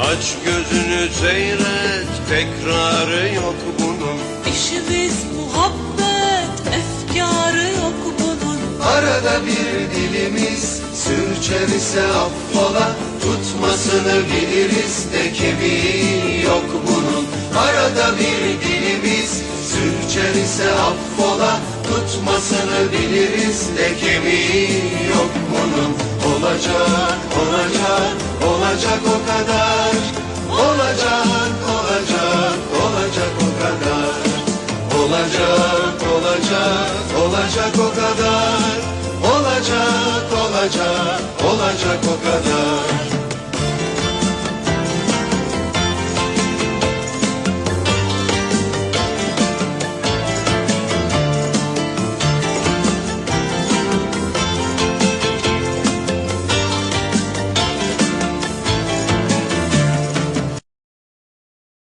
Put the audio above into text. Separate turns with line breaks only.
Aç gözünü seyret tekrarı yok bunun.
İşimiz muhabbet, efkarı yok bunun.
Arada bir dilimiz sürçer ise affola. Tutmasını biliriz de kemiği yok bunun. Arada bir dilimiz sürçer ise affola. Tutmasını biliriz de kemiği Olacak, olacak, olacak o kadar. Olacak, olacak, olacak o kadar. Olacak, olacak, olacak o kadar. Olacak, olacak, olacak